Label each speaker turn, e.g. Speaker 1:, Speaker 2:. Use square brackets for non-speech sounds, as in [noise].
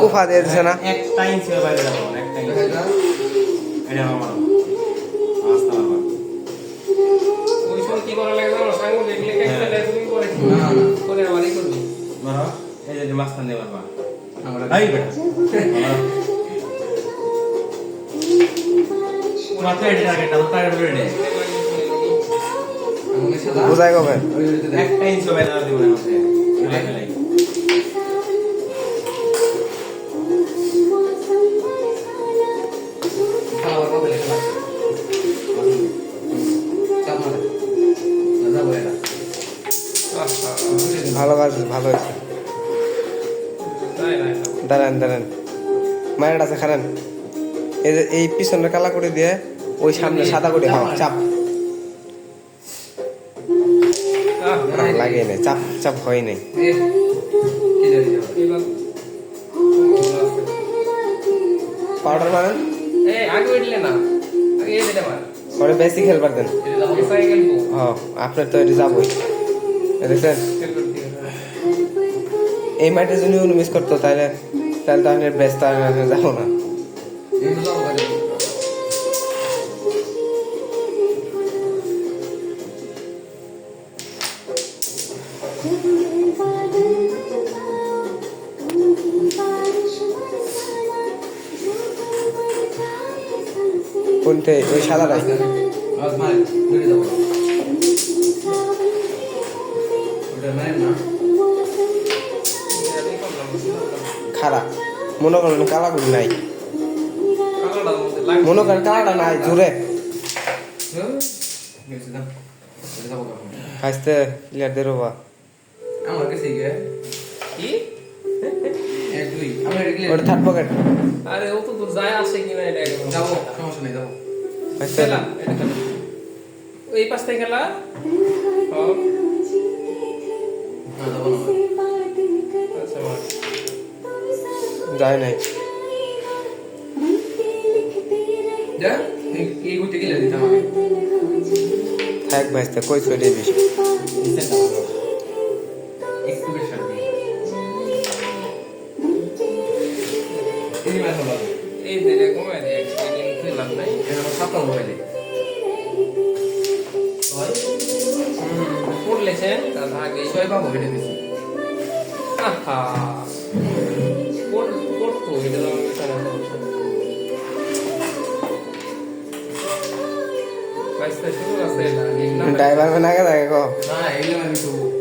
Speaker 1: কুফা দিয়ে দিছে না?
Speaker 2: একটা ইঞ্চি বাইরে যাব একটা ইঞ্চি এটা আমার আস্তে আমার
Speaker 3: ওই সময় কি করা লাগে জানো সাঙ্গ দেখলে কেক ফেলে তুমি করে
Speaker 4: না, না।
Speaker 3: করে আমারই করবি
Speaker 2: ধরো এই যে মাঝখান দিয়ে পারবা
Speaker 4: আমরা
Speaker 2: এই বেটা। [laughs] টার্গেট আমার টার্গেট
Speaker 1: বুঝাই কবে
Speaker 2: একটা ইঞ্চি না লেখা
Speaker 4: আছে না
Speaker 1: ভালো কাজ ভালো হয়েছে। দাঁড়ান দাঁড়ান। মায়ের আছে খারান। এই পিছনের কালা করে দিয়ে ওই সামনে সাদা করে হ্যাঁ চাপ। লাগে নাই চাপ চাপ হয় নাই। পাউডার মারেন।
Speaker 3: পার
Speaker 1: বেশি খেলবার দেন। হ্যাঁ আপনার তো এটি যাবই। দেখছেন এই মাঠে যদি উনি মিস করতো তাহলে তাহলে তো আমি ব্যস্ত যাব না। কোনতে ওই
Speaker 4: না
Speaker 1: খারাপ। মনে করেন কালা গুলি নাই।
Speaker 3: কালাটার মধ্যে লাগবে
Speaker 1: মনে করেন কালাটা নাই জোরে
Speaker 4: গেছে দাও এটা যাব কখন
Speaker 1: হাসতে প্লেয়ার দেরো বা
Speaker 4: আমার কাছে
Speaker 3: কি
Speaker 4: এক দুই আমরা এটা
Speaker 1: ওটা থার্ড পকেট
Speaker 3: আরে ও তো দূর যায় আসে কিনা এটা
Speaker 4: যাব সমস্যা নেই যাব
Speaker 3: এই পাশ থেকে হ্যাঁ,
Speaker 4: না না
Speaker 3: মার।
Speaker 1: যায় নাই
Speaker 4: যা এই- এই গুটি গেলে দিতাম আমি
Speaker 1: থাক ভাইস্তে কই চলে বেশি।
Speaker 4: এই
Speaker 3: দিয়ে একদিন খেলাম নাই।
Speaker 4: এটা
Speaker 3: পড়লেছেন তার আগে
Speaker 4: ছয় পাবো এটা
Speaker 3: আহা। এটা না
Speaker 1: ড্রাইভার মানে থাকে কো
Speaker 4: না এগুলো